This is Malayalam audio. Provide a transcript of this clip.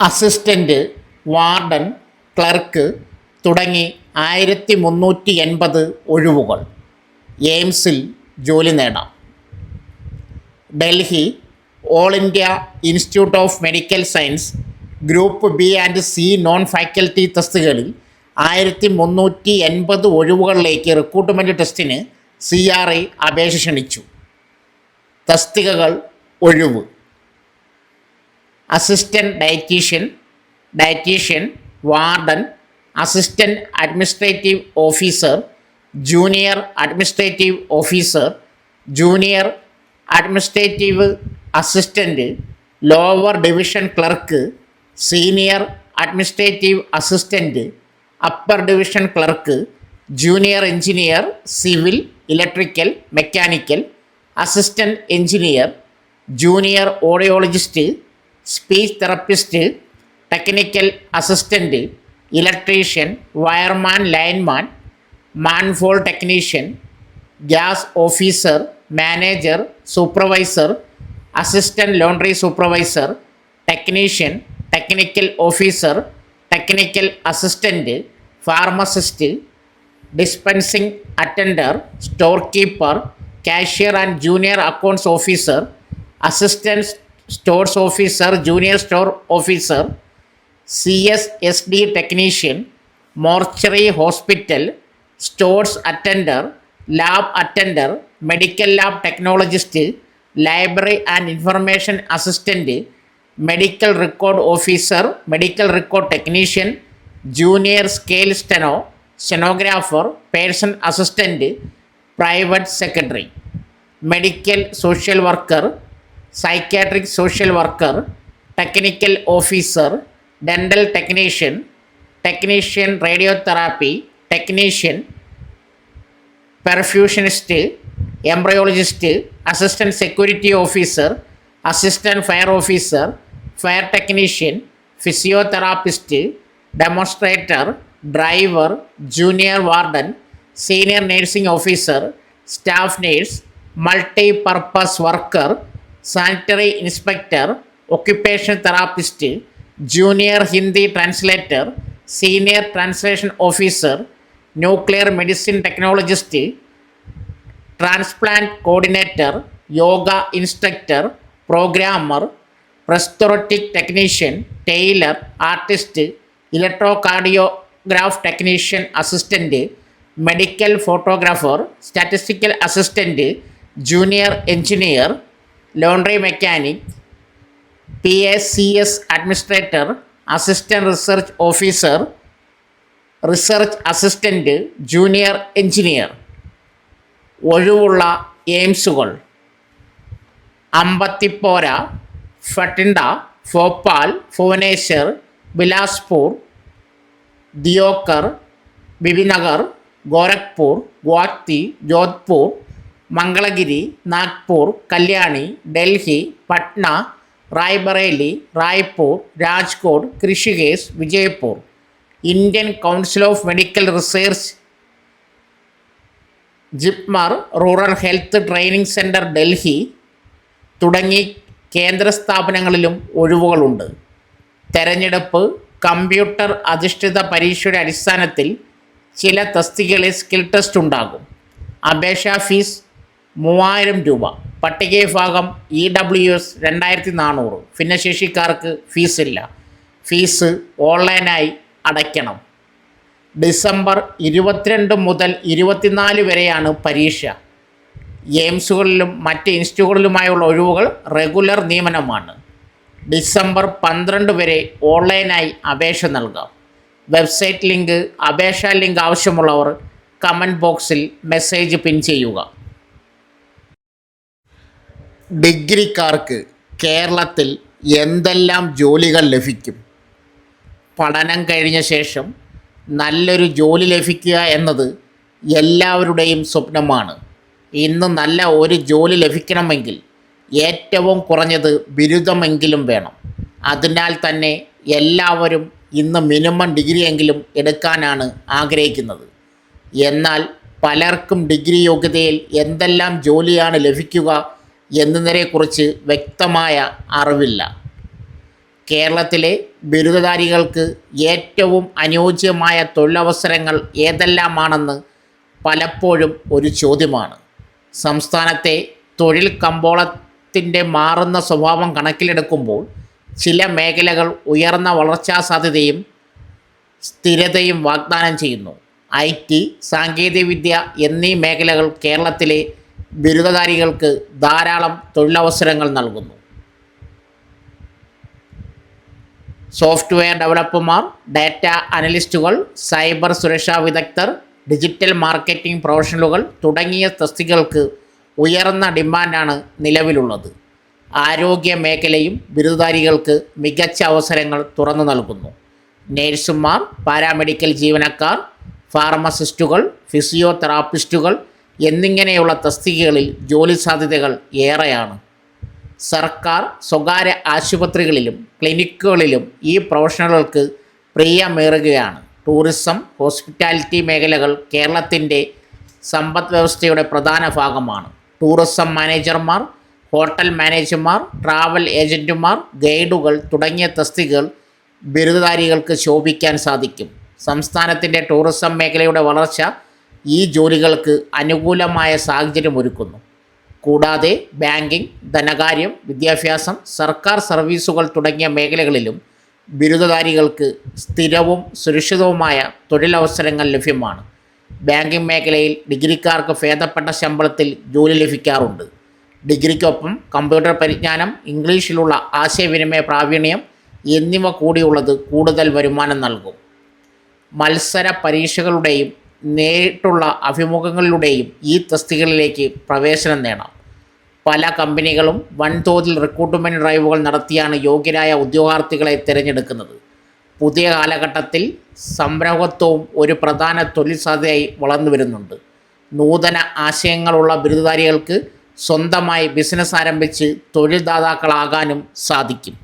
അസിസ്റ്റന്റ് വാർഡൻ ക്ലർക്ക് തുടങ്ങി ആയിരത്തി മുന്നൂറ്റി എൺപത് ഒഴിവുകൾ. എയിംസിൽ ജോലി നേടാം. Delhi all India institute of medical science group B and C non faculty ടെസ്റ്റുകളിൽ ആയിരത്തി മുന്നൂറ്റി എൺപത് ഒഴിവുകളിലേക്ക് റിക്രൂട്ട്മെന്റ് ടെസ്റ്റിന് സി ആർ ഐ അപേക്ഷ ക്ഷണിച്ചു. തസ്തികകൾ ഒഴിവ്. Assistant dietician dietician warden assistant administrative officer junior administrative officer junior administrative assistant lower division clerk senior administrative assistant upper division clerk junior engineer civil electrical mechanical assistant engineer junior audiologist speech therapist technical assistant electrician wireman lineman manifold technician gas officer manager supervisor assistant laundry supervisor technician technical officer technical assistant pharmacist dispensing attender store keeper cashier and junior accounts officer assistant stores officer junior store officer C S S D technician mortuary hospital stores attendant lab attendant medical lab technologist library and information assistant medical record officer medical record technician junior scale steno stenographer person assistant private secretary medical social worker psychiatric social worker technical officer dental technician technician radiotherapy technician perfusionist embryologist assistant security officer assistant fire officer fire technician physiotherapist demonstrator driver junior warden senior nursing officer staff nurse multi purpose worker sanitary inspector occupation therapist junior Hindi translator senior translation officer nuclear medicine technologist transplant coordinator yoga instructor programmer restorative technician tailor artist electro cardiograph technician assistant medical photographer statistical assistant junior engineer laundry mechanic P S C S administrator assistant research officer research assistant junior engineer. ഒഴിവുള്ള എയിംസുകൾ. അമ്പത്തിപ്പോര Bathinda Bhopal Bhubaneswar Bilaspur Deoghar Bibinagar Gorakhpur Guwahati Jodhpur Mangalagiri Nagpur Kalyani Delhi Patna Raebareli Raipur Rajkot Rishikesh Vijaypur. Indian council of medical research JIPMER rural health training centre Delhi തുടങ്ങി കേന്ദ്ര സ്ഥാപനങ്ങളിലും ഒഴിവുകളുണ്ട്. തെരഞ്ഞെടുപ്പ് കമ്പ്യൂട്ടർ അധിഷ്ഠിത പരീക്ഷയുടെ അടിസ്ഥാനത്തിൽ ചില തസ്തികകളിൽ സ്കിൽ ടെസ്റ്റ് ഉണ്ടാകും. അപേക്ഷാ ഫീസ് മൂവായിരം രൂപ. പട്ടികവിഭാഗം ഇ ഡബ്ല്യു എസ് രണ്ടായിരത്തി നാനൂറ് ഭിന്നശേഷിക്കാർക്ക് ഫീസില്ല. ഫീസ് ഓൺലൈനായി അടയ്ക്കണം. ഡിസംബർ ഇരുപത്തിരണ്ട് മുതൽ ഇരുപത്തിനാല് വരെയാണ് പരീക്ഷ. എയിംസുകളിലും മറ്റ് ഇൻസ്റ്റിറ്റ്യൂട്ടുകളിലുമായുള്ള ഒഴിവുകൾ റെഗുലർ നിയമനമാണ്. ഡിസംബർ പന്ത്രണ്ട് വരെ ഓൺലൈനായി അപേക്ഷ നൽകാം. വെബ്സൈറ്റ് ലിങ്ക് അപേക്ഷാ ലിങ്ക് ആവശ്യമുള്ളവർ കമന്റ് ബോക്സിൽ മെസ്സേജ് പിൻ ചെയ്യുക. ഡിഗ്രിക്കാർക്ക് കേരളത്തിൽ എന്തെല്ലാം ജോലികൾ ലഭിക്കും? പഠനം കഴിഞ്ഞ ശേഷം നല്ലൊരു ജോലി ലഭിക്കുക എന്നത് എല്ലാവരുടെയും സ്വപ്നമാണ്. ഇന്ന് നല്ല ഒരു ജോലി ലഭിക്കണമെങ്കിൽ ഏറ്റവും കുറഞ്ഞത് ബിരുദമെങ്കിലും വേണം. അതിനാൽ തന്നെ എല്ലാവരും ഇന്ന് മിനിമം ഡിഗ്രിയെങ്കിലും എടുക്കാനാണ് ആഗ്രഹിക്കുന്നത്. എന്നാൽ പലർക്കും ഡിഗ്രി യോഗ്യതയിൽ എന്തെല്ലാം ജോലിയാണ് ലഭിക്കുക എന്നതിനെക്കുറിച്ച് വ്യക്തമായ അറിവില്ല. കേരളത്തിലെ ബിരുദധാരികൾക്ക് ഏറ്റവും അനുയോജ്യമായ തൊഴിലവസരങ്ങൾ ഏതെല്ലാമാണെന്ന് പലപ്പോഴും ഒരു ചോദ്യമാണ്. സംസ്ഥാനത്തെ തൊഴിൽ കമ്പോളത്തിന്റെ മാറുന്ന സ്വഭാവം കണക്കിലെടുക്കുമ്പോൾ ചില മേഖലകൾ ഉയർന്ന വളർച്ചാ സാധ്യതയും സ്ഥിരതയും വാഗ്ദാനം ചെയ്യുന്നു. ഐ ടി സാങ്കേതികവിദ്യ എന്നീ മേഖലകൾ കേരളത്തിലെ ബിരുദധാരികൾക്ക് ധാരാളം തൊഴിലവസരങ്ങൾ നൽകുന്നു. സോഫ്റ്റ്വെയർ ഡെവലപ്പർമാർ ഡാറ്റ അനലിസ്റ്റുകൾ സൈബർ സുരക്ഷാ വിദഗ്ധർ ഡിജിറ്റൽ മാർക്കറ്റിംഗ് പ്രൊഫഷണലുകൾ തുടങ്ങിയ തസ്തികൾക്ക് ഉയർന്ന ഡിമാൻഡാണ് നിലവിലുള്ളത്. ആരോഗ്യ മേഖലയും ബിരുദധാരികൾക്ക് മികച്ച അവസരങ്ങൾ തുറന്നു നൽകുന്നു. നേഴ്സുമാർ പാരാമെഡിക്കൽ ജീവനക്കാർ ഫാർമസിസ്റ്റുകൾ ഫിസിയോതെറാപ്പിസ്റ്റുകൾ എന്നിങ്ങനെയുള്ള തസ്തികകളിൽ ജോലി സാധ്യതകൾ ഏറെയാണ്. സർക്കാർ സ്വകാര്യ ആശുപത്രികളിലും ക്ലിനിക്കുകളിലും ഈ പ്രൊഫഷണലുകൾക്ക് പ്രിയമേറുകയാണ്. ടൂറിസം ഹോസ്പിറ്റാലിറ്റി മേഖലകൾ കേരളത്തിന്റെ സമ്പദ് വ്യവസ്ഥയുടെ പ്രധാന ഭാഗമാണ്. ടൂറിസം മാനേജർമാർ ഹോട്ടൽ മാനേജർമാർ ട്രാവൽ ഏജന്റുമാർ ഗൈഡുകൾ തുടങ്ങിയ തസ്തികകൾ ബിരുദധാരികൾക്ക് ശോഭിക്കാൻ സാധിക്കും. സംസ്ഥാനത്തിന്റെ ടൂറിസം മേഖലയുടെ വളർച്ച ഈ ജോലികൾക്ക് അനുകൂലമായ സാഹചര്യം ഒരുക്കുന്നു. കൂടാതെ ബാങ്കിംഗ് ധനകാര്യം വിദ്യാഭ്യാസം സർക്കാർ സർവീസുകൾ തുടങ്ങിയ മേഖലകളിലും ബിരുദധാരികൾക്ക് സ്ഥിരവും സുരക്ഷിതവുമായ തൊഴിലവസരങ്ങൾ ലഭ്യമാണ്. ബാങ്കിംഗ് മേഖലയിൽ ഡിഗ്രിക്കാർക്ക് ഭേദപ്പെട്ട ശമ്പളത്തിൽ ജോലി ലഭിക്കാറുണ്ട്. ഡിഗ്രിക്കൊപ്പം കമ്പ്യൂട്ടർ പരിജ്ഞാനം ഇംഗ്ലീഷിലുള്ള ആശയവിനിമയ പ്രാവീണ്യം എന്നിവ കൂടിയുള്ളത് കൂടുതൽ വരുമാനം നൽകും. മത്സര പരീക്ഷകളുടെയും നേരിട്ടുള്ള അഭിമുഖങ്ങളിലൂടെയും ഈ തസ്തികകളിലേക്ക് പ്രവേശനം നേടാം. പല കമ്പനികളും വൻതോതിൽ റിക്രൂട്ട്മെന്റ് ഡ്രൈവുകൾ നടത്തിയാണ് യോഗ്യരായ ഉദ്യോഗാർത്ഥികളെ തിരഞ്ഞെടുക്കുന്നത്. പുതിയ കാലഘട്ടത്തിൽ സംരംഭത്വവും ഒരു പ്രധാന തൊഴിൽ സാധ്യതയായി വളർന്നു വരുന്നുണ്ട്. നൂതന ആശയങ്ങളുള്ള ബിരുദധാരികൾക്ക് സ്വന്തമായി ബിസിനസ് ആരംഭിച്ച് തൊഴിൽദാതാക്കളാകാനും സാധിക്കും.